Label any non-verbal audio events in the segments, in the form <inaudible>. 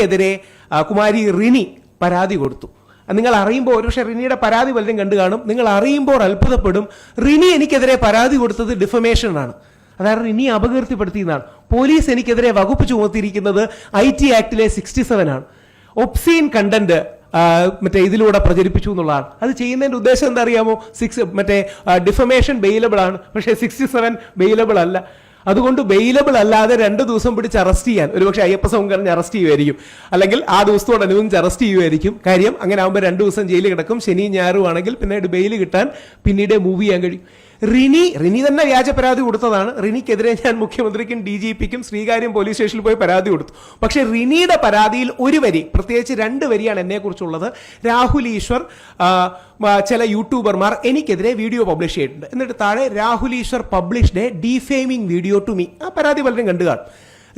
റിനിക്കെതിരെ കുമാരി റിനി പരാതി കൊടുത്തു. നിങ്ങൾ അറിയുമ്പോൾ ഒരുപക്ഷെ റിനിയുടെ പരാതി പലരും കണ്ടു കാണും. നിങ്ങൾ അറിയുമ്പോൾ അത്ഭുതപ്പെടും. റിനി എനിക്കെതിരെ പരാതി കൊടുത്തത് ഡിഫമേഷൻ ആണ്. അതായത് റിനി അപകീർത്തിപ്പെടുത്തിയെന്നാണ്. പോലീസ് എനിക്കെതിരെ വകുപ്പ് ചുമത്തിയിരിക്കുന്നത് ഐ ടി ആക്ടിലെ സിക്സ്റ്റി സെവൻ ആണ് ഒപ്സീൻ കണ്ടന്റ് മറ്റേ ഇതിലൂടെ പ്രചരിപ്പിച്ചു എന്നുള്ളതാണ്. അത് ചെയ്യുന്നതിന്റെ ഉദ്ദേശം എന്താ അറിയാമോ? സിക്സ് മറ്റേ ഡിഫമേഷൻ ബെയിലബിൾ ആണ്. പക്ഷേ സിക്സ്റ്റി സെവൻ ബെയിലബിൾ അല്ല. അതുകൊണ്ട് വെയിലബിൾ അല്ലാതെ രണ്ട് ദിവസം പിടിച്ച് അറസ്റ്റ് ചെയ്യാൻ. ഒരുപക്ഷെ അയ്യപ്പ സംഘടന അറസ്റ്റ് ചെയ്യുമായിരിക്കും. അല്ലെങ്കിൽ ആ ദിവസത്തോടനുബന്ധിച്ച് അറസ്റ്റ് ചെയ്യുമായിരിക്കും. കാര്യം അങ്ങനെ ആകുമ്പോൾ രണ്ട് ദിവസം ജയിലിൽ കിടക്കും. ശനിയും ഞായറും ആണെങ്കിൽ പിന്നീട് ബെയിൽ കിട്ടാൻ പിന്നീട് മൂവ് ചെയ്യാൻ കഴിയും. റിനി റിനി തന്നെ വ്യാജ പരാതി കൊടുത്തതാണ്. റിനിക്കെതിരെ ഞാൻ മുഖ്യമന്ത്രിക്കും ഡി ജി പിക്കും ശ്രീകാര്യം പോലീസ് സ്റ്റേഷനിൽ പോയി പരാതി കൊടുത്തു. പക്ഷേ റിനിയുടെ പരാതിയിൽ ഒരു വരി പ്രത്യേകിച്ച് രണ്ട് വരിയാണ് എന്നെക്കുറിച്ചുള്ളത്. രാഹുൽ ഈശ്വർ ചില യൂട്യൂബർമാർ എനിക്കെതിരെ വീഡിയോ പബ്ലിഷ് ചെയ്തിട്ടുണ്ട്. എന്നിട്ട് താഴെ Rahul Easwar published a defaming video to me. ആ പരാതി പലരും കണ്ടു കാണും.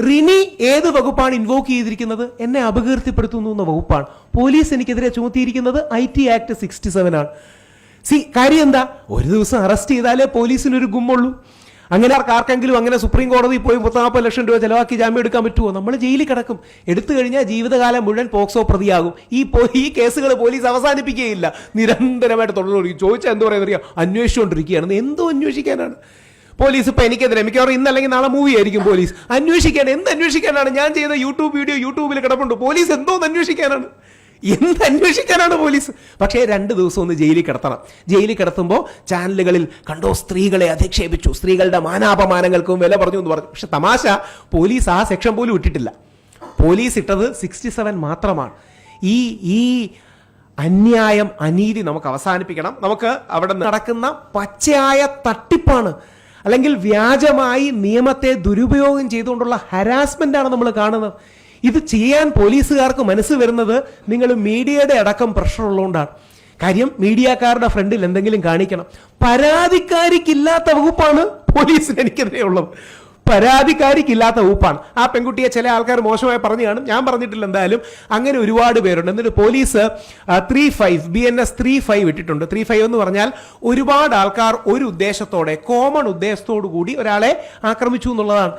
റിനി ഏത് വകുപ്പാണ് ഇൻവോക്ക് ചെയ്തിരിക്കുന്നത്? എന്നെ അപകീർത്തിപ്പെടുത്തുന്നു എന്ന വകുപ്പാണ്. പോലീസ് എനിക്കെതിരെ ചുമത്തിയിരിക്കുന്നത് I T act sixty seven ആണ്. സി കാര്യം എന്താ? ഒരു ദിവസം അറസ്റ്റ് ചെയ്താലേ പോലീസിന് ഒരു ഗുമ്മുള്ളൂ. അങ്ങനെ ആർക്ക് ആർക്കെങ്കിലും അങ്ങനെ സുപ്രീം കോടതി പോയി മുപ്പത്തിനാൽപ്പത് ലക്ഷം രൂപ ചിലവാക്കി ജാമ്യം എടുക്കാൻ പറ്റുമോ നമ്മൾ ജയിലിൽ കിടക്കും. എടുത്തു കഴിഞ്ഞാൽ ജീവിതകാലം മുഴുവൻ പോക്സോ പ്രതിയാകും. ഈ ഈ കേസുകൾ പോലീസ് അവസാനിപ്പിക്കുകയില്ല. നിരന്തരമായിട്ട് തുടർന്നു ചോദിച്ചാൽ എന്ത് പറയുന്നത് അറിയാം അന്വേഷിച്ചുകൊണ്ടിരിക്കുകയാണ്. എന്തോ അന്വേഷിക്കാനാണ്? പോലീസ് ഇപ്പം എനിക്കെതിരെ എനിക്ക് മിക്കവാറും ഇന്നല്ലെങ്കിൽ നാളെ മൂവി ആയിരിക്കും പോലീസ്. അന്വേഷിക്കാൻ എന്ത് അന്വേഷിക്കാനാണ്? ഞാൻ ചെയ്ത യൂട്യൂബ് വീഡിയോ യൂട്യൂബിൽ കിടപ്പുണ്ട്. പോലീസ് എന്തോന്ന് അന്വേഷിക്കാനാണ്? എന്ത് അന്വേഷിക്കാനാണ് പോലീസ്. പക്ഷേ രണ്ട് ദിവസം ഒന്ന് ജയിലിൽ കിടത്തണം. ജയിലിൽ കിടത്തുമ്പോൾ ചാനലുകളിൽ കണ്ടോ സ്ത്രീകളെ അധിക്ഷേപിച്ചു. സ്ത്രീകളുടെ മാനാപമാനങ്ങൾക്കും വില പറഞ്ഞു എന്ന് പറഞ്ഞു. പക്ഷെ തമാശ പോലീസ് ആ സെക്ഷൻ പോലും ഇട്ടിട്ടില്ല. പോലീസ് ഇട്ടത് സിക്സ്റ്റി സെവൻ മാത്രമാണ്. ഈ ഈ അന്യായം അനീതി നമുക്ക് അവസാനിപ്പിക്കണം. നമുക്ക് അവിടെ നടക്കുന്ന പച്ചയായ തട്ടിപ്പാണ്. അല്ലെങ്കിൽ വ്യാജമായി നിയമത്തെ ദുരുപയോഗം ചെയ്തുകൊണ്ടുള്ള ആണ് നമ്മൾ കാണുന്നത്. ഇത് ചെയ്യാൻ പോലീസുകാർക്ക് മനസ്സ് വരുന്നത് നിങ്ങൾ മീഡിയയുടെ അടക്കം പ്രഷർ ഉള്ളതുകൊണ്ടാണ്. കാര്യം മീഡിയക്കാരുടെ ഫ്രണ്ടിൽ എന്തെങ്കിലും കാണിക്കണം. പരാതിക്കാരിക്കില്ലാത്ത വകുപ്പാണ് പോലീസിന് എനിക്കെതിരെ ഉള്ളത്. പരാതിക്കാരിക്കില്ലാത്ത വകുപ്പാണ്. ആ പെൺകുട്ടിയെ ചില ആൾക്കാർ മോശമായി പറഞ്ഞു കാണും. ഞാൻ പറഞ്ഞിട്ടില്ല എന്തായാലും. അങ്ങനെ ഒരുപാട് പേരുണ്ട്. എന്നിട്ട് police three five B N S three five ഇട്ടിട്ടുണ്ട്. ത്രീ ഫൈവ് എന്ന് പറഞ്ഞാൽ ഒരുപാട് ആൾക്കാർ ഒരു ഉദ്ദേശത്തോടെ കോമൺ ഉദ്ദേശത്തോടു കൂടി ഒരാളെ ആക്രമിച്ചു എന്നുള്ളതാണ്.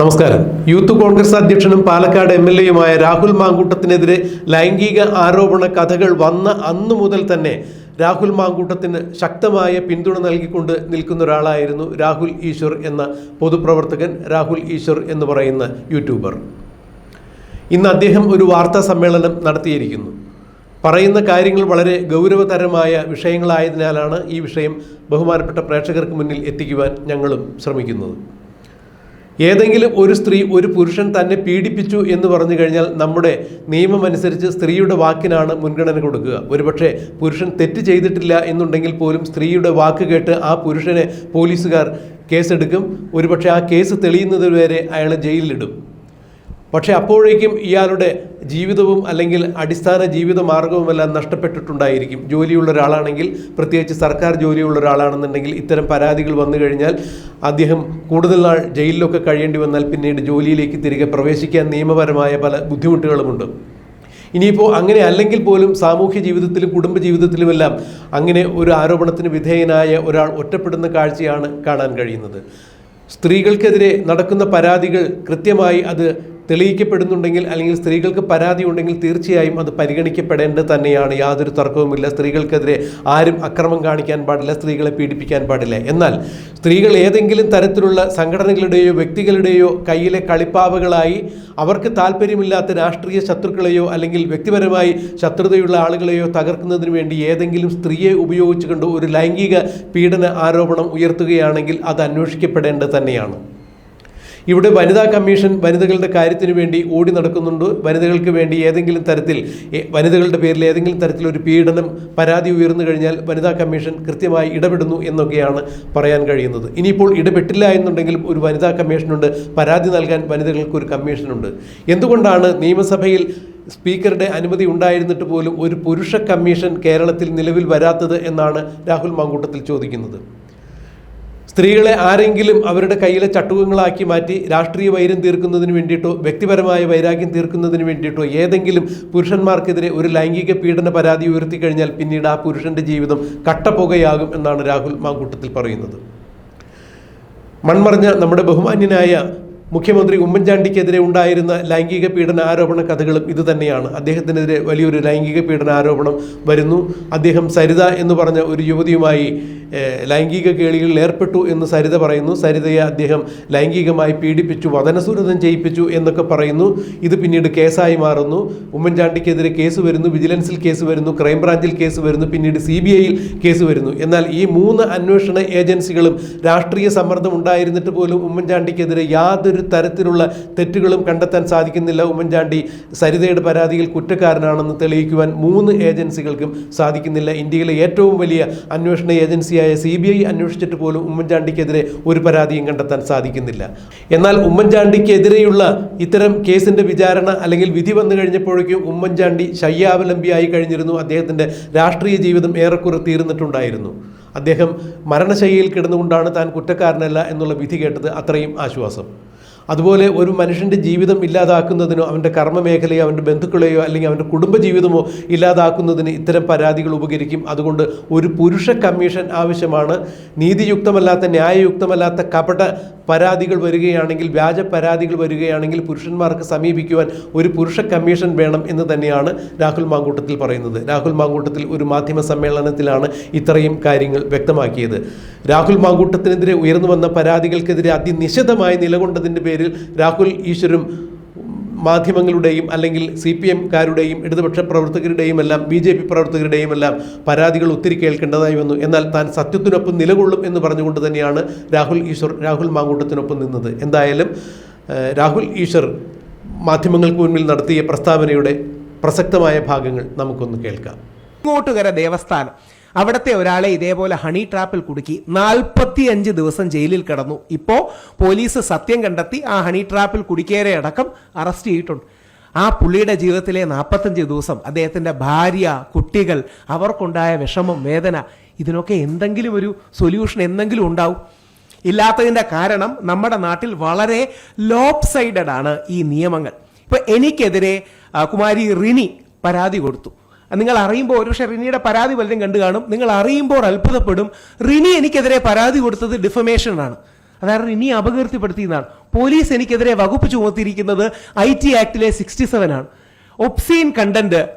നമസ്കാരം. യൂത്ത് കോൺഗ്രസ് അധ്യക്ഷനും പാലക്കാട് എം എൽ എയുമായ രാഹുൽ മാങ്കൂട്ടത്തിനെതിരെ ലൈംഗിക ആരോപണ കഥകൾ വന്ന അന്നു മുതൽ തന്നെ രാഹുൽ മാങ്കൂട്ടത്തിന് ശക്തമായ പിന്തുണ നൽകിക്കൊണ്ട് നിൽക്കുന്ന ഒരാളായിരുന്നു രാഹുൽ ഈശ്വർ എന്ന പൊതുപ്രവർത്തകൻ രാഹുൽ ഈശ്വർ എന്ന് പറയുന്ന യൂട്യൂബർ. ഇന്ന് അദ്ദേഹം ഒരു വാർത്താ സമ്മേളനം നടത്തിയിരിക്കുന്നു. പറയുന്ന കാര്യങ്ങൾ വളരെ ഗൗരവതരമായ വിഷയങ്ങളായതിനാലാണ് ഈ വിഷയം ബഹുമാനപ്പെട്ട പ്രേക്ഷകർക്ക് മുന്നിൽ എത്തിക്കുവാൻ ഞങ്ങളും ശ്രമിക്കുന്നത്. ഏതെങ്കിലും ഒരു സ്ത്രീ ഒരു പുരുഷൻ തന്നെ പീഡിപ്പിച്ചു എന്ന് പറഞ്ഞു കഴിഞ്ഞാൽ നമ്മുടെ നിയമം അനുസരിച്ച് സ്ത്രീയുടെ വാക്കിനാണ് മുൻഗണന കൊടുക്കുക. ഒരുപക്ഷെ പുരുഷൻ തെറ്റ് ചെയ്തിട്ടില്ല എന്നുണ്ടെങ്കിൽ പോലും സ്ത്രീയുടെ വാക്ക് കേട്ട് ആ പുരുഷനെ പോലീസുകാർ കേസെടുക്കും. ഒരുപക്ഷെ ആ കേസ് തെളിയുന്നത് വരെ അയാളെ ജയിലിലിടും. പക്ഷേ അപ്പോഴേക്കും ഇയാളുടെ ജീവിതവും അല്ലെങ്കിൽ അടിസ്ഥാന ജീവിത മാർഗവുമെല്ലാം നഷ്ടപ്പെട്ടിട്ടുണ്ടായിരിക്കും. ജോലിയുള്ള ഒരാളാണെങ്കിൽ പ്രത്യേകിച്ച് സർക്കാർ ജോലിയുള്ള ഒരാളാണെന്നുണ്ടെങ്കിൽ ഇത്തരം പരാതികൾ വന്നു കഴിഞ്ഞാൽ അദ്ദേഹം കൂടുതൽ നാൾ ജയിലിലൊക്കെ കഴിയേണ്ടി വന്നാൽ പിന്നീട് ജോലിയിലേക്ക് തിരികെ പ്രവേശിക്കാൻ നിയമപരമായ പല ബുദ്ധിമുട്ടുകളുമുണ്ട്. ഇനിയിപ്പോൾ അങ്ങനെ അല്ലെങ്കിൽ പോലും സാമൂഹ്യ ജീവിതത്തിലും കുടുംബ ജീവിതത്തിലുമെല്ലാം അങ്ങനെ ഒരു ആരോപണത്തിന് വിധേയനായ ഒരാൾ ഒറ്റപ്പെടുന്ന കാഴ്ചയാണ് കാണാൻ കഴിയുന്നത്. സ്ത്രീകൾക്കെതിരെ നടക്കുന്ന പരാതികൾ കൃത്യമായി അത് തെളിയിക്കപ്പെടുന്നുണ്ടെങ്കിൽ അല്ലെങ്കിൽ സ്ത്രീകൾക്ക് പരാതി ഉണ്ടെങ്കിൽ തീർച്ചയായും അത് പരിഗണിക്കപ്പെടേണ്ടത് തന്നെയാണ്. യാതൊരു തർക്കവുമില്ല. സ്ത്രീകൾക്കെതിരെ ആരും അക്രമം കാണിക്കാൻ പാടില്ല. സ്ത്രീകളെ പീഡിപ്പിക്കാൻ പാടില്ല. എന്നാൽ സ്ത്രീകൾ ഏതെങ്കിലും തരത്തിലുള്ള സംഘടനകളുടെയോ വ്യക്തികളുടെയോ കയ്യിലെ കളിപ്പാവകളായി അവർക്ക് താല്പര്യമില്ലാത്ത രാഷ്ട്രീയ ശത്രുക്കളെയോ അല്ലെങ്കിൽ വ്യക്തിപരമായി ശത്രുതയുള്ള ആളുകളെയോ തകർക്കുന്നതിന് വേണ്ടി ഏതെങ്കിലും സ്ത്രീയെ ഉപയോഗിച്ചുകൊണ്ട് ഒരു ലൈംഗിക പീഡന ആരോപണം ഉയർത്തുകയാണെങ്കിൽ അത് അന്വേഷിക്കപ്പെടേണ്ടത് തന്നെയാണ്. ഇവിടെ വനിതാ കമ്മീഷൻ വനിതകളുടെ കാര്യത്തിന് വേണ്ടി ഓടി നടക്കുന്നുണ്ട്. വനിതകൾക്ക് വേണ്ടി ഏതെങ്കിലും തരത്തിൽ വനിതകളുടെ പേരിൽ ഏതെങ്കിലും തരത്തിലൊരു പീഡനം പരാതി ഉയർന്നു കഴിഞ്ഞാൽ വനിതാ കമ്മീഷൻ കൃത്യമായി ഇടപെടുന്നു എന്നൊക്കെയാണ് പറയാൻ കഴിയുന്നത്. ഇനിയിപ്പോൾ ഇടപെട്ടില്ല എന്നുണ്ടെങ്കിലും ഒരു വനിതാ കമ്മീഷനുണ്ട്. പരാതി നൽകാൻ വനിതകൾക്ക് ഒരു കമ്മീഷനുണ്ട്. എന്തുകൊണ്ടാണ് നിയമസഭയിൽ സ്പീക്കറുടെ അനുമതി ഉണ്ടായിരുന്നിട്ട് പോലും ഒരു പുരുഷ കമ്മീഷൻ കേരളത്തിൽ നിലവിൽ വരാത്തത് എന്നാണ് രാഹുൽ മാങ്കൂട്ടത്തിൽ ചോദിക്കുന്നത്? സ്ത്രീകളെ ആരെങ്കിലും അവരുടെ കയ്യിലെ ചട്ടുകങ്ങളാക്കി മാറ്റി രാഷ്ട്രീയ വൈരം തീർക്കുന്നതിന് വേണ്ടിയിട്ടോ വ്യക്തിപരമായ വൈരാഗ്യം തീർക്കുന്നതിന് വേണ്ടിയിട്ടോ ഏതെങ്കിലും പുരുഷന്മാർക്കെതിരെ ഒരു ലൈംഗിക പീഡന പരാതി ഉയർത്തി കഴിഞ്ഞാൽ പിന്നീട് ആ പുരുഷന്റെ ജീവിതം കട്ടപ്പുകയാകും എന്നാണ് രാഹുൽ മാങ്കൂട്ടത്തിൽ പറയുന്നത്. മൺമറഞ്ഞ നമ്മുടെ ബഹുമാന്യനായ മുഖ്യമന്ത്രി ഉമ്മൻചാണ്ടിക്കെതിരെ ഉണ്ടായിരുന്ന ലൈംഗിക പീഡന ആരോപണ കഥകളും ഇതുതന്നെയാണ്. അദ്ദേഹത്തിനെതിരെ വലിയൊരു ലൈംഗിക പീഡന ആരോപണം വരുന്നു. അദ്ദേഹം സരിത എന്ന് പറഞ്ഞ ഒരു യുവതിയുമായി ലൈംഗിക കേളികളിൽ ഏർപ്പെട്ടു എന്ന് സരിത പറയുന്നു. സരിതയെ അദ്ദേഹം ലൈംഗികമായി പീഡിപ്പിച്ചു വതനസുരതം ചെയ്യിപ്പിച്ചു എന്നൊക്കെ പറയുന്നു. ഇത് പിന്നീട് കേസായി മാറുന്നു. ഉമ്മൻചാണ്ടിക്കെതിരെ കേസ് വരുന്നു വിജിലൻസിൽ കേസ് വരുന്നു ക്രൈംബ്രാഞ്ചിൽ കേസ് വരുന്നു പിന്നീട് സി ബി ഐയിൽ കേസ് വരുന്നു. എന്നാൽ ഈ മൂന്ന് അന്വേഷണ ഏജൻസികളും രാഷ്ട്രീയ സമ്മർദ്ദം ഉണ്ടായിരുന്നിട്ട് പോലും ഉമ്മൻചാണ്ടിക്കെതിരെ യാതൊരു തരത്തിലുള്ള തെറ്റുകളും കണ്ടെത്താൻ സാധിക്കുന്നില്ല. ഉമ്മൻചാണ്ടി സരിതയുടെ പരാതിയിൽ കുറ്റക്കാരനാണെന്ന് തെളിയിക്കുവാൻ മൂന്ന് ഏജൻസികൾക്കും സാധിക്കുന്നില്ല. ഇന്ത്യയിലെ ഏറ്റവും വലിയ അന്വേഷണ ഏജൻസിയായ സി ബി ഐ അന്വേഷിച്ചിട്ട് പോലും ഉമ്മൻചാണ്ടിക്കെതിരെ ഒരു പരാതിയും കണ്ടെത്താൻ സാധിക്കുന്നില്ല. എന്നാൽ ഉമ്മൻചാണ്ടിക്കെതിരെയുള്ള ഇത്തരം കേസിന്റെ വിചാരണ അല്ലെങ്കിൽ വിധി വന്നു കഴിഞ്ഞപ്പോഴേക്കും ഉമ്മൻചാണ്ടി ശയ്യാവലംബിയായി കഴിഞ്ഞിരുന്നു. അദ്ദേഹത്തിന്റെ രാഷ്ട്രീയ ജീവിതം ഏറെക്കുറെ തീർന്നിട്ടുണ്ടായിരുന്നു. അദ്ദേഹം മരണശൈലിയിൽ കിടന്നുകൊണ്ടാണ് താൻ കുറ്റക്കാരനല്ല എന്നുള്ള വിധി കേട്ടത് അത്രയും ആശ്വാസം. അതുപോലെ ഒരു മനുഷ്യന്റെ ജീവിതം ഇല്ലാതാക്കുന്നതിനോ അവന്റെ കർമ്മമേഖലയോ അവന്റെ ബന്ധുക്കളെയോ അല്ലെങ്കിൽ അവന്റെ കുടുംബജീവിതമോ ഇല്ലാതാക്കുന്നതിന് ഇത്തരം പരാതികൾ ഉപകരിക്കും. അതുകൊണ്ട് ഒരു പുരുഷ കമ്മീഷൻ ആവശ്യമാണ്. നീതിയുക്തമല്ലാത്ത ന്യായയുക്തമല്ലാത്ത കപട പരാതികൾ വരികയാണെങ്കിൽ വ്യാജ പരാതികൾ വരികയാണെങ്കിൽ പുരുഷന്മാർക്ക് സമീപിക്കുവാൻ ഒരു പുരുഷ കമ്മീഷൻ വേണം എന്ന് തന്നെയാണ് രാഹുൽ മാങ്കൂട്ടത്തിൽ പറയുന്നത്. രാഹുൽ മാങ്കൂട്ടത്തിൽ ഒരു മാധ്യമ സമ്മേളനത്തിലാണ് ഇത്രയും കാര്യങ്ങൾ വ്യക്തമാക്കിയത്. രാഹുൽ മാങ്കൂട്ടത്തിനെതിരെ ഉയർന്നു വന്ന പരാതികൾക്കെതിരെ അതിനിശിതമായി നിലകൊണ്ടതിന്റെ പേരിൽ രാഹുൽ ഈശ്വരും മാധ്യമങ്ങളുടെയും അല്ലെങ്കിൽ സി പി എംകാരുടെയും ഇടതുപക്ഷ പ്രവർത്തകരുടെയും എല്ലാം ബി ജെ പി പ്രവർത്തകരുടെയും എല്ലാം പരാതികൾ ഒത്തിരി കേൾക്കേണ്ടതായി വന്നു. എന്നാൽ താൻ സത്യത്തിനൊപ്പം നിലകൊള്ളും എന്ന് പറഞ്ഞുകൊണ്ട് തന്നെയാണ് രാഹുൽ ഈശ്വർ രാഹുൽ മാങ്കൂട്ടത്തിനൊപ്പം നിന്നത്. എന്തായാലും രാഹുൽ ഈശ്വർ മാധ്യമങ്ങൾക്ക് മുന്നിൽ നടത്തിയ പ്രസ്താവനയുടെ പ്രസക്തമായ ഭാഗങ്ങൾ നമുക്കൊന്ന് കേൾക്കാം. ദേവസ്ഥാനം. അവിടുത്തെ ഒരാളെ ഇതേപോലെ ഹണി ട്രാപ്പിൽ കുടുക്കി നാൽപ്പത്തിയഞ്ച് ദിവസം ജയിലിൽ കിടന്നു. ഇപ്പോൾ പോലീസ് സത്യം കണ്ടെത്തി ആ ഹണി ട്രാപ്പിൽ കുടിക്കേറെ അടക്കം അറസ്റ്റ് ചെയ്തിട്ടുണ്ട്. ആ പുള്ളിയുടെ ജീവിതത്തിലെ നാൽപ്പത്തഞ്ച് ദിവസം അദ്ദേഹത്തിന്റെ ഭാര്യ കുട്ടികൾ അവർക്കുണ്ടായ വിഷമം വേദന ഇതിനൊക്കെ എന്തെങ്കിലും ഒരു സൊല്യൂഷൻ എന്തെങ്കിലും ഉണ്ടാവും. ഇല്ലാത്തതിന്റെ കാരണം നമ്മുടെ നാട്ടിൽ വളരെ ലോപ് സൈഡഡ് ആണ് ഈ നിയമങ്ങൾ. ഇപ്പൊ എനിക്കെതിരെ കുമാരി റിനി പരാതി കൊടുത്തു. നിങ്ങൾ അറിയുമ്പോൾ ഒരുപക്ഷെ റിനിയുടെ പരാതി പലരും കണ്ടു കാണും. നിങ്ങൾ അറിയുമ്പോൾ അത്ഭുതപ്പെടും. റിനി എനിക്കെതിരെ പരാതി കൊടുത്തത് ഡിഫമേഷൻ ആണ്. അതായത് റിനി അപകീർത്തിപ്പെടുത്തിയതാണ് പോലീസ് എനിക്കെതിരെ വകുപ്പ് ചുമത്തിയിരിക്കുന്നത് ഐ ടി ആക്ടിലെ സിക്സ്റ്റി സെവൻ ആണ്. ഒപ്സീൻ കണ്ടന്റ്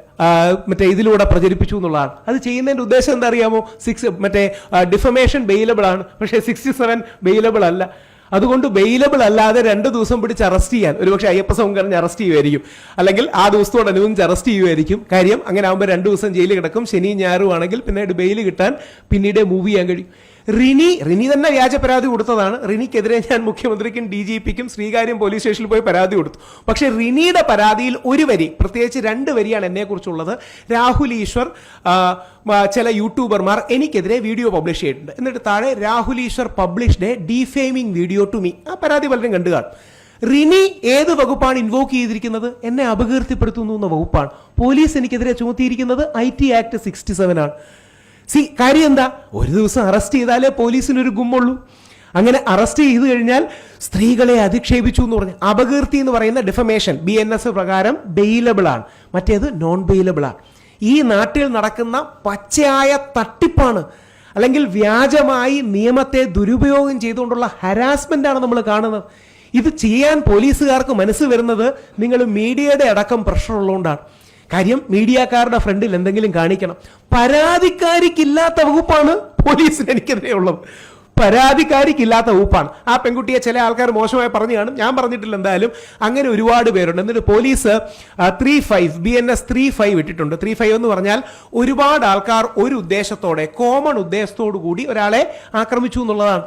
മറ്റേ ഇതിലൂടെ പ്രചരിപ്പിച്ചു എന്നുള്ളതാണ്. അത് ചെയ്യുന്നതിന്റെ ഉദ്ദേശം എന്താ അറിയാമോ? സിക്സ് മറ്റേ ഡിഫമേഷൻ ബെയിലബിൾ ആണ്. പക്ഷേ സിക്സ്റ്റി സെവൻ ബെയിലബിൾ അല്ല. അതുകൊണ്ട് വെയിലബിൾ അല്ലാതെ രണ്ട് ദിവസം പിടിച്ച് അറസ്റ്റ് ചെയ്യാൻ. ഒരുപക്ഷെ അയ്യപ്പ സംഘടന അറസ്റ്റ് ചെയ്യുമായിരിക്കും. അല്ലെങ്കിൽ ആ ദിവസത്തോടനുബന്ധിച്ച് അറസ്റ്റ് ചെയ്യുമായിരിക്കും. കാര്യം അങ്ങനെ ആകുമ്പോൾ രണ്ട് ദിവസം ജയിലിൽ കിടക്കും. ശനിയും ഞായറും ആണെങ്കിൽ പിന്നീട് ബെയിൽ കിട്ടാൻ പിന്നീട് മൂവ് ചെയ്യാൻ കഴിയും. റിനി റിനി തന്നെ വ്യാജ പരാതി കൊടുത്തതാണ്. റിനിക്കെതിരെ ഞാൻ മുഖ്യമന്ത്രിക്കും ഡി ജി പിക്കും ശ്രീകാര്യം പോലീസ് സ്റ്റേഷനിൽ പോയി പരാതി കൊടുത്തു. പക്ഷെ റിനിയുടെ പരാതിയിൽ ഒരു വരി പ്രത്യേകിച്ച് രണ്ട് വരിയാണ് എന്നെക്കുറിച്ചുള്ളത്. രാഹുൽ ഈശ്വർ ചില യൂട്യൂബർമാർ എനിക്കെതിരെ വീഡിയോ പബ്ലിഷ് ചെയ്തിട്ടുണ്ട്. എന്നിട്ട് താഴെ Rahul Easwar published a defaming video to me. ആ പരാതി പലരും കണ്ടു കാണും. റിനി ഏത് വകുപ്പാണ് ഇൻവോക്ക് ചെയ്തിരിക്കുന്നത്? എന്നെ അപകീർത്തിപ്പെടുത്തുന്നു എന്ന വകുപ്പാണ്. പോലീസ് എനിക്കെതിരെ ചുമത്തിയിരിക്കുന്നത് I T act sixty seven ആണ്. സി കാര്യം എന്താ? ഒരു ദിവസം അറസ്റ്റ് ചെയ്താലേ പോലീസിനൊരു ഗുമ്മുള്ളൂ. അങ്ങനെ അറസ്റ്റ് ചെയ്തു കഴിഞ്ഞാൽ സ്ത്രീകളെ അധിക്ഷേപിച്ചു എന്ന് പറഞ്ഞ് അപകീർത്തി എന്ന് പറയുന്ന ഡിഫമേഷൻ ബി എൻ എസ് പ്രകാരം ബെയിലബിൾ ആണ്. മറ്റേത് നോൺ ബെയിലബിൾ ആണ്. ഈ നാട്ടിൽ നടക്കുന്ന പച്ചയായ തട്ടിപ്പാണ് അല്ലെങ്കിൽ വ്യാജമായി നിയമത്തെ ദുരുപയോഗം ചെയ്തുകൊണ്ടുള്ള ഹരാസ്മെന്റ് ആണ് നമ്മൾ കാണുന്നത്. ഇത് ചെയ്യാൻ പോലീസുകാർക്ക് മനസ്സ് വരുന്നത് നിങ്ങൾ മീഡിയയുടെ അടക്കം പ്രഷർ ഉള്ളതുകൊണ്ടാണ്. കാര്യം മീഡിയക്കാരുടെ ഫ്രണ്ടിൽ എന്തെങ്കിലും കാണിക്കണം. പരാതിക്കാരിക്കില്ലാത്ത വകുപ്പാണ് പോലീസിന് എനിക്കെതിരെ ഉള്ളത്. പരാതിക്കാരിക്കില്ലാത്ത വകുപ്പാണ്. ആ പെൺകുട്ടിയെ ചില ആൾക്കാർ മോശമായി പറഞ്ഞു കാണും. ഞാൻ പറഞ്ഞിട്ടില്ല എന്തായാലും. അങ്ങനെ ഒരുപാട് പേരുണ്ട്. എന്നിട്ട് police three five B N S three five ഇട്ടിട്ടുണ്ട്. ത്രീ ഫൈവ് എന്ന് പറഞ്ഞാൽ ഒരുപാട് ആൾക്കാർ ഒരു ഉദ്ദേശത്തോടെ കോമൺ ഉദ്ദേശത്തോടു കൂടി ഒരാളെ ആക്രമിച്ചു എന്നുള്ളതാണ്.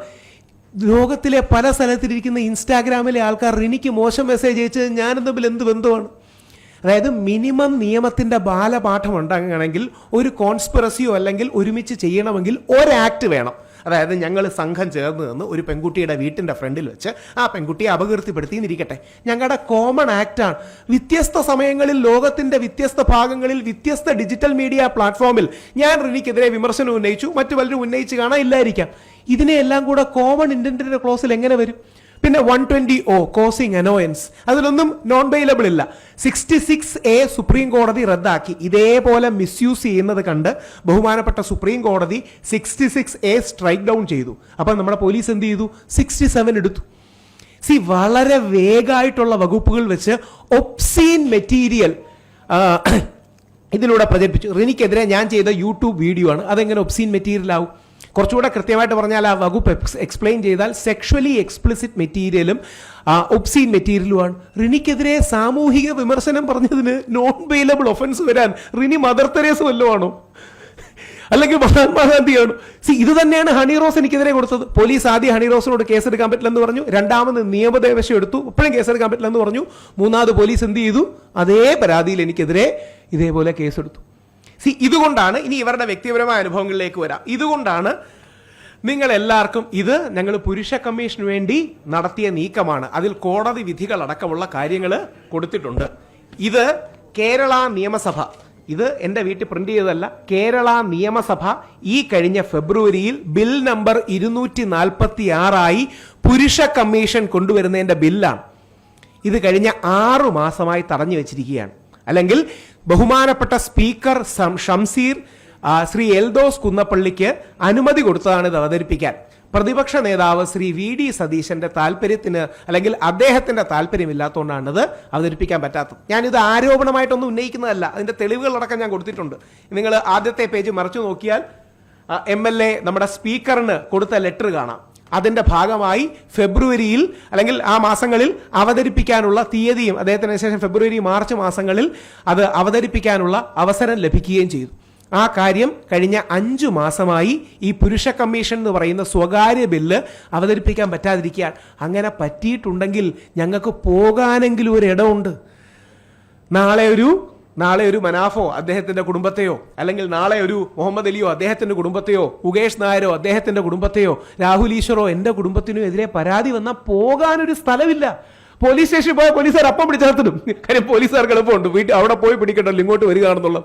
ലോകത്തിലെ പല സ്ഥലത്തിരിക്കുന്ന ഇൻസ്റ്റാഗ്രാമിലെ ആൾക്കാർ എനിക്ക് മോശം മെസ്സേജ് അയച്ചത് ഞാനും തമ്മിൽ എന്ത് ബന്ധമാണ്? അതായത് മിനിമം നിയമത്തിന്റെ ബാലപാഠം ഉണ്ടാകണമെങ്കിൽ ഒരു കോൺസ്പിറസിയോ അല്ലെങ്കിൽ ഒരുമിച്ച് ചെയ്യണമെങ്കിൽ ഒരാക്ട് വേണം. അതായത് ഞങ്ങൾ സംഘം ചേർന്ന് നിന്ന് ഒരു പെൺകുട്ടിയുടെ വീട്ടിന്റെ ഫ്രണ്ടിൽ വെച്ച് ആ പെൺകുട്ടിയെ അപകീർത്തിപ്പെടുത്തി എന്നിരിക്കട്ടെ ഞങ്ങളുടെ കോമൺ ആക്റ്റാണ്. വ്യത്യസ്ത സമയങ്ങളിൽ ലോകത്തിന്റെ വ്യത്യസ്ത ഭാഗങ്ങളിൽ വ്യത്യസ്ത ഡിജിറ്റൽ മീഡിയ പ്ലാറ്റ്ഫോമിൽ ഞാൻ റിനിക്കെതിരെ വിമർശനം ഉന്നയിച്ചു മറ്റു പലരും ഉന്നയിച്ച് കാണാൻ ഇല്ലായിരിക്കാം. ഇതിനെയെല്ലാം കൂടെ കോമൺ ഇന്റന്റിന്റെ ക്ലോസിൽ എങ്ങനെ വരും? പിന്നെ one twenty O causing annoyance അതിലൊന്നും നോൺ ബെയിലബിൾ ഇല്ല. സിക്സ്റ്റി സിക്സ് എ സുപ്രീം കോടതി റദ്ദാക്കി. ഇതേപോലെ മിസ്യൂസ് ചെയ്യുന്നത് കണ്ട് ബഹുമാനപ്പെട്ട സുപ്രീം കോടതി sixty six A strike down ചെയ്തു. അപ്പം നമ്മുടെ പോലീസ് എന്ത് ചെയ്തു? സിക്സ്റ്റി സെവൻ എടുത്തു. സി വളരെ വേഗമായിട്ടുള്ള വകുപ്പുകൾ വെച്ച് ഒപ്സീൻ മെറ്റീരിയൽ <coughs> ഇതിലൂടെ പ്രചരിപ്പിച്ചു. റിനിക്കെതിരെ ഞാൻ ചെയ്ത യൂട്യൂബ് വീഡിയോ ആണ്. അതെങ്ങനെ ഒപ്സീൻ മെറ്റീരിയൽ ആവും? കുറച്ചുകൂടെ കൃത്യമായിട്ട് പറഞ്ഞാൽ ആ വകുപ്പ് എക്സ്പ്ലെയിൻ ചെയ്താൽ സെക്ഷലി എക്സ്പ്ലിസിറ്റ് മെറ്റീരിയലും ഒപ്സീൻ മെറ്റീരിയലുമാണ് റിനിക്കെതിരെ സാമൂഹിക വിമർശനം പറഞ്ഞതിന് നോൺ ബെയിലബിൾ ഒഫൻസ് വരാൻ റിനി മദർ തെരേസ് വല്ലതുമാണോ അല്ലെങ്കിൽ മഹാത്മാഗാന്ധിയാണ് സി ഇത് തന്നെയാണ് ഹണി റോസ് എനിക്കെതിരെ കൊടുത്തത്. പോലീസ് ആദ്യം ഹണി റോസിനോട് കേസെടുക്കാൻ പറ്റില്ലെന്ന് പറഞ്ഞു. രണ്ടാമത് നിയമദേവശം എടുത്തു. ഇപ്പോഴും കേസെടുക്കാൻ പറ്റില്ലെന്ന് പറഞ്ഞു. മൂന്നാമത് പോലീസ് എന്ത് ചെയ്തു? അതേ പരാതിയിൽ എനിക്കെതിരെ ഇതേപോലെ കേസെടുത്തു. സി ഇതുകൊണ്ടാണ് ഇനി ഇവരുടെ വ്യക്തിപരമായ അനുഭവങ്ങളിലേക്ക് വരാം. ഇതുകൊണ്ടാണ് നിങ്ങൾ എല്ലാവർക്കും ഇത് ഞങ്ങൾ പുരുഷ കമ്മീഷന് വേണ്ടി നടത്തിയ നീക്കമാണ്. അതിൽ കോടതി വിധികൾ അടക്കമുള്ള കാര്യങ്ങൾ കൊടുത്തിട്ടുണ്ട്. ഇത് കേരള നിയമസഭ. ഇത് എന്റെ വീട്ടിൽ പ്രിന്റ് ചെയ്തതല്ല. കേരള നിയമസഭ ഈ കഴിഞ്ഞ ഫെബ്രുവരിയിൽ ബിൽ നമ്പർ ഇരുന്നൂറ്റി നാൽപ്പത്തി ആറായി പുരുഷ കമ്മീഷൻ കൊണ്ടുവരുന്നതിന്റെ ബില്ലാണ്. ഇത് കഴിഞ്ഞ ആറു മാസമായി തടഞ്ഞു വെച്ചിരിക്കുകയാണ്. അല്ലെങ്കിൽ ബഹുമാനപ്പെട്ട സ്പീക്കർ ഷംസീർ ശ്രീ എൽദോസ് കുന്നപ്പള്ളിക്ക് അനുമതി കൊടുത്തതാണ് ഇത് അവതരിപ്പിക്കാൻ. പ്രതിപക്ഷ നേതാവ് ശ്രീ വി ഡി സതീശന്റെ താല്പര്യത്തിന് അല്ലെങ്കിൽ അദ്ദേഹത്തിന്റെ താല്പര്യമില്ലാത്തതുകൊണ്ടാണ് ഇത് അവതരിപ്പിക്കാൻ പറ്റാത്തത്. ഞാനിത് ആരോപണമായിട്ടൊന്നും ഉന്നയിക്കുന്നതല്ല. അതിന്റെ തെളിവുകളടക്കം ഞാൻ കൊടുത്തിട്ടുണ്ട്. നിങ്ങൾ ആദ്യത്തെ പേജ് മറച്ചു നോക്കിയാൽ എം എൽ എ നമ്മുടെ സ്പീക്കറിന് കൊടുത്ത ലെറ്റർ കാണാം. അതിന്റെ ഭാഗമായി ഫെബ്രുവരിയിൽ അല്ലെങ്കിൽ ആ മാസങ്ങളിൽ അവതരിപ്പിക്കാനുള്ള തീയതിയും അദ്ദേഹത്തിന് ശേഷം ഫെബ്രുവരി മാർച്ച് മാസങ്ങളിൽ അത് അവതരിപ്പിക്കാനുള്ള അവസരം ലഭിക്കുകയും ചെയ്തു. ആ കാര്യം കഴിഞ്ഞ അഞ്ചു മാസമായി ഈ പുരുഷ കമ്മീഷൻ എന്ന് പറയുന്ന സ്വകാര്യ ബില്ല് അവതരിപ്പിക്കാൻ പറ്റാതിരിക്കുകയാണ്. അങ്ങനെ പറ്റിയിട്ടുണ്ടെങ്കിൽ ഞങ്ങൾക്ക് പോകാനെങ്കിലും ഒരു ഇടമുണ്ട് നാളെ ഒരു നാളെ ഒരു മനാഫോ അദ്ദേഹത്തിന്റെ കുടുംബത്തെയോ അല്ലെങ്കിൽ നാളെ ഒരു മുഹമ്മദ് അലിയോ അദ്ദേഹത്തിന്റെ കുടുംബത്തെയോ ഉഗേഷ് നായരോ അദ്ദേഹത്തിന്റെ കുടുംബത്തെയോ രാഹുൽ ഈശ്വറോ എന്റെ കുടുംബത്തിനോ എതിരെ പരാതി വന്നാൽ പോകാനൊരു സ്ഥലമില്ല. പോലീസ് സ്റ്റേഷനിൽ പോയ പോലീസുകാർ അപ്പം പിടിച്ചെടുത്തിടും കാര്യം പോലീസുകാർക്ക് എളുപ്പമുണ്ട്. വീട്ടിൽ അവിടെ പോയി പിടിക്കണ്ടല്ലോ ഇങ്ങോട്ട് വരികയാണെന്നുള്ളത്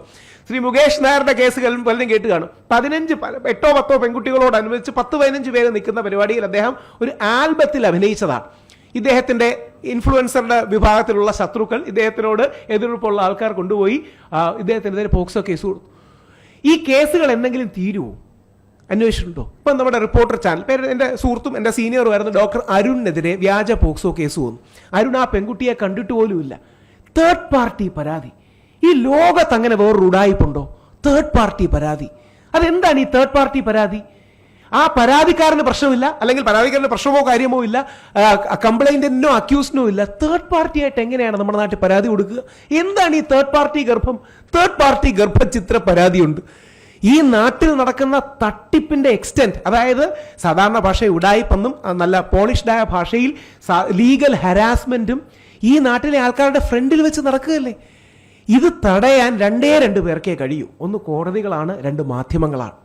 ശ്രീ മുകേഷ് നായരുടെ കേസുകൾ പലരും കേട്ട് കാണും. പതിനഞ്ച് എട്ടോ പത്തോ പെൺകുട്ടികളോട് അനുബന്ധിച്ച് പത്ത് പതിനഞ്ച് പേര് നിൽക്കുന്ന പരിപാടിയിൽ അദ്ദേഹം ഒരു ആൽബത്തിൽ അഭിനയിച്ചതാണ്. ഇദ്ദേഹത്തിന്റെ ഇൻഫ്ലുവൻസറുടെ വിഭാഗത്തിലുള്ള ശത്രുക്കൾ ഇദ്ദേഹത്തിനോട് എതിർപ്പുള്ള ആൾക്കാർ കൊണ്ടുപോയി ഇദ്ദേഹത്തിനെതിരെ പോക്സോ കേസ് കൊടുത്തു. ഈ കേസുകൾ എന്തെങ്കിലും തീരുമോ അന്വേഷിച്ചിട്ടുണ്ടോ? ഇപ്പം നമ്മുടെ റിപ്പോർട്ടർ ചാനൽ പേര് എന്റെ സുഹൃത്തും എന്റെ സീനിയറും ആയിരുന്നു ഡോക്ടർ അരുണിനെതിരെ വ്യാജ പോക്സോ കേസ് വന്നു. അരുൺ ആ പെൺകുട്ടിയെ കണ്ടിട്ട് പോലുമില്ല തേർഡ് പാർട്ടി പരാതി. ഈ ലോകത്ത് അങ്ങനെ വേറൊരു ഉടായിപ്പുണ്ടോ? തേർഡ് പാർട്ടി പരാതി. അതെന്താണ് ഈ തേർഡ് പാർട്ടി പരാതി? ആ പരാതിക്കാരന് പ്രശ്നമില്ല അല്ലെങ്കിൽ പരാതിക്കാരന് പ്രശ്നമോ കാര്യമോ ഇല്ല കംപ്ലൈന്റിനോ അക്യൂസിനോ ഇല്ല. തേർഡ് പാർട്ടി ആയിട്ട് എങ്ങനെയാണ് നമ്മുടെ നാട്ടിൽ പരാതി കൊടുക്കുക? എന്താണ് ഈ തേർഡ് പാർട്ടി ഗർഭം? തേർഡ് പാർട്ടി ഗർഭചിത്ര പരാതിയുണ്ട്. ഈ നാട്ടിൽ നടക്കുന്ന തട്ടിപ്പിന്റെ എക്സ്റ്റെന്റ് അതായത് സാധാരണ ഭാഷ ഉടായിപ്പെന്നും നല്ല പോളിഷ്ഡായ ഭാഷയിൽ ലീഗൽ ഹരാസ്മെന്റും ഈ നാട്ടിലെ ആൾക്കാരുടെ ഫ്രണ്ടിൽ വെച്ച് നടക്കുകയല്ലേ? ഇത് തടയാൻ രണ്ടേ രണ്ട് പേർക്കേ കഴിയൂ. ഒന്ന് കോടതികളാണ് രണ്ട് മാധ്യമങ്ങളാണ്.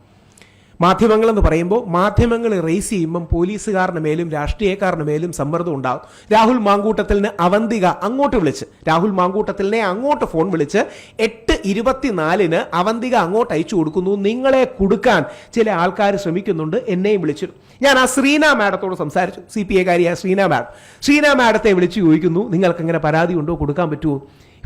മാധ്യമങ്ങൾ എന്ന് പറയുമ്പോൾ മാധ്യമങ്ങൾ റേസ് ചെയ്യുമ്പം പോലീസുകാരുടെ മേലും രാഷ്ട്രീയക്കാരുടെ മേലും സമ്മർദ്ദം ഉണ്ടാകും രാഹുൽ മാങ്കൂട്ടത്തിലിന് അവന്തിക അങ്ങോട്ട് വിളിച്ച് രാഹുൽ മാങ്കൂട്ടത്തിലിനെ അങ്ങോട്ട് ഫോൺ വിളിച്ച് എട്ട് ഇരുപത്തിനാലിന് അവന്തിക അങ്ങോട്ട് അയച്ചു കൊടുക്കുന്നു. നിങ്ങളെ കൊടുക്കാൻ ചില ആൾക്കാർ ശ്രമിക്കുന്നുണ്ട് എന്നെയും വിളിച്ചു. ഞാൻ ആ ശ്രീന മാഡത്തോട് സംസാരിച്ചു. സി പി എ കാരിയായ ശ്രീന മാഡം. ശ്രീന മാഡത്തെ വിളിച്ച് ചോദിക്കുന്നു നിങ്ങൾക്ക് എങ്ങനെ പരാതി ഉണ്ടോ? കൊടുക്കാൻ പറ്റുമോ?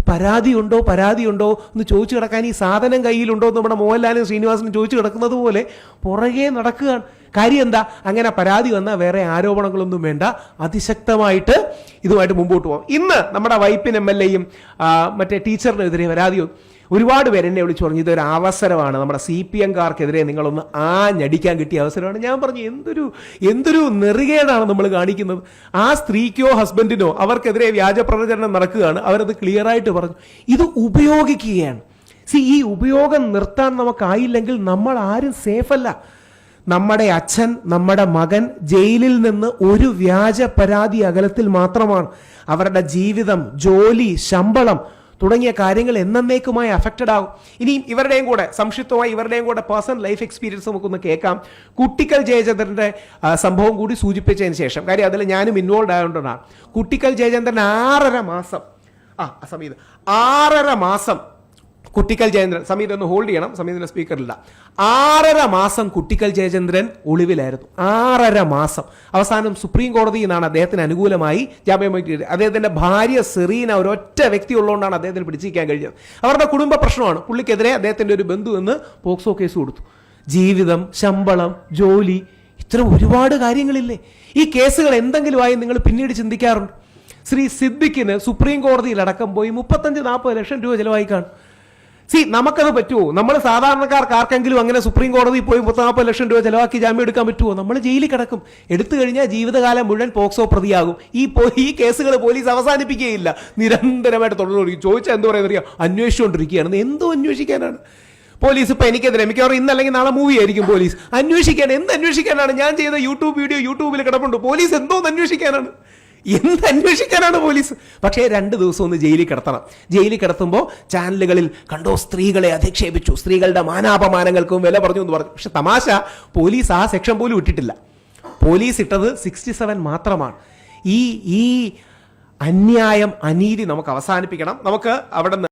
പരാതിയുണ്ടോ പരാതിയുണ്ടോ എന്ന് ചോദിച്ചു കിടക്കാൻ ഈ സാധനം കയ്യിലുണ്ടോ എന്ന് നമ്മുടെ മോഹൻലാലും ശ്രീനിവാസനും ചോദിച്ചു കിടക്കുന്നത് പോലെ പുറകെ നടക്കുകയാണ്. കാര്യം എന്താ? അങ്ങനെ പരാതി വന്നാൽ വേറെ ആരോപണങ്ങളൊന്നും വേണ്ട. അതിശക്തമായിട്ട് ഇതുമായിട്ട് മുമ്പോട്ട് പോകാം. ഇന്ന് നമ്മുടെ വൈപ്പിൻ എം എൽ എയും മറ്റേ ടീച്ചറിനെതിരെ പരാതി. ഒരുപാട് പേര് എന്നെ വിളിച്ചു പറഞ്ഞു ഇതൊരു അവസരമാണ്. നമ്മുടെ സി പി എംകാർക്കെതിരെ നിങ്ങളൊന്ന് ഞടിക്കാൻ കിട്ടിയ അവസരമാണ്. ഞാൻ പറഞ്ഞു എന്തൊരു എന്തൊരു നെറുകേടാണ് നമ്മൾ കാണിക്കുന്നത്. ആ സ്ത്രീക്കോ ഹസ്ബൻഡിനോ അവർക്കെതിരെ വ്യാജ പ്രചരണം നടക്കുകയാണ്. അവരത് ക്ലിയർ ആയിട്ട് പറഞ്ഞു. ഇത് ഉപയോഗിക്കുകയാണ്. സി ഈ ഉപയോഗം നിർത്താൻ നമുക്കായില്ലെങ്കിൽ നമ്മൾ ആരും സേഫല്ല. നമ്മുടെ അച്ഛൻ നമ്മുടെ മകൻ ജയിലിൽ നിന്ന് ഒരു വ്യാജ പരാതി അകലത്തിൽ മാത്രമാണ്. അവരുടെ ജീവിതം ജോലി ശമ്പളം തുടങ്ങിയ കാര്യങ്ങൾ എന്നേക്കുമായി അഫക്റ്റഡ് ആകും. ഇനിയും ഇവരുടെയും കൂടെ സംക്ഷിപ്തമായി ഇവരുടെയും കൂടെ പേഴ്സണൽ ലൈഫ് എക്സ്പീരിയൻസ് നമുക്കൊന്ന് കേൾക്കാം. കുട്ടിക്കൽ ജയചന്ദ്രന്റെ സംഭവം കൂടി സൂചിപ്പിച്ചതിന് ശേഷം. കാര്യം അതിൽ ഞാനും ഇൻവോൾവ് ആയതുകൊണ്ടാണ്. കുട്ടിക്കൽ ജയചന്ദ്രൻ ആറര മാസം ആ സമയത്ത് ആറര മാസം കുട്ടിക്കൽ ജയചന്ദ്രൻ. സമീത് ഒന്ന് ഹോൾഡ് ചെയ്യണം. സമീതിന്റെ സ്പീക്കറില്ല ആറര മാസം കുട്ടിക്കൽ ജയചന്ദ്രൻ ഒളിവിലായിരുന്നു. ആറര മാസം. അവസാനം സുപ്രീം കോടതിയിൽ നിന്നാണ് അദ്ദേഹത്തിന് അനുകൂലമായി ജാമ്യം കിട്ടിയത് അദ്ദേഹത്തിന്റെ ഭാര്യ സെറീന ഒരൊറ്റ വ്യക്തി ഉള്ളതുകൊണ്ടാണ് അദ്ദേഹത്തിന് പിടിച്ചിരിക്കാൻ കഴിഞ്ഞത്. അവരുടെ കുടുംബ പ്രശ്നമാണ്. പുള്ളിക്കെതിരെ അദ്ദേഹത്തിന്റെ ഒരു ബന്ധു എന്ന് പോക്സോ കേസ് കൊടുത്തു. ജീവിതം ശമ്പളം ജോലി ഇത്തരം ഒരുപാട് കാര്യങ്ങളില്ലേ? ഈ കേസുകൾ എന്തെങ്കിലുമായി നിങ്ങൾ പിന്നീട് ചിന്തിക്കാറുണ്ട്? ശ്രീ സിദ്ദിഖിന് സുപ്രീം കോടതിയിൽ അടക്കം പോയി മുപ്പത്തഞ്ച് നാൽപ്പത് ലക്ഷം രൂപ ചിലവായി കാണും. സി നമുക്കത് പറ്റുമോ നമ്മൾ സാധാരണക്കാർക്ക് ആർക്കെങ്കിലും അങ്ങനെ സുപ്രീം കോടതി പോയി മുപ്പത്തി നാൽപ്പത് ലക്ഷം രൂപ ചിലവാക്കി ജാമ്യം എടുക്കാൻ പറ്റുമോ നമ്മൾ ജയിലിൽ കിടക്കും. എടുത്തു കഴിഞ്ഞാൽ ജീവിതകാലം മുഴുവൻ പോക്സോ പ്രതിയാകും. ഈ ഈ കേസുകൾ പോലീസ് അവസാനിപ്പിക്കുകയില്ല. നിരന്തരമായിട്ട് തുടർന്നു ചോദിച്ചാൽ എന്താ അറിയാം അന്വേഷിച്ചുകൊണ്ടിരിക്കുകയാണ്. എന്തോ അന്വേഷിക്കാനാണ്. പോലീസ് ഇപ്പൊ എനിക്കെതിരെ എനിക്ക് അവർ ഇന്നല്ലെങ്കിൽ നാളെ മൂവി ആയിരിക്കും പോലീസ്. അന്വേഷിക്കാൻ എന്ത് അന്വേഷിക്കാനാണ്? ഞാൻ ചെയ്ത യൂട്യൂബ് വീഡിയോ യൂട്യൂബിൽ കിടപ്പുണ്ട്. പോലീസ് എന്തോന്ന് അന്വേഷിക്കാനാണ്? എന്ത് അന്വേഷിക്കാനാണ് പോലീസ്? പക്ഷേ രണ്ട് ദിവസം ഒന്ന് ജയിലിൽ കിടത്തണം. ജയിലിൽ കിടത്തുമ്പോൾ ചാനലുകളിൽ കണ്ടോ സ്ത്രീകളെ അധിക്ഷേപിച്ചു സ്ത്രീകളുടെ മാനാപമാനങ്ങൾക്കും വില പറഞ്ഞു എന്ന് പറഞ്ഞു. പക്ഷെ തമാശ പോലീസ് ആ സെക്ഷൻ പോലും ഇട്ടിട്ടില്ല. പോലീസ് ഇട്ടത് സിക്സ്റ്റി സെവൻ മാത്രമാണ്. ഈ ഈ അന്യായം അനീതി നമുക്ക് അവസാനിപ്പിക്കണം. നമുക്ക് അവിടെ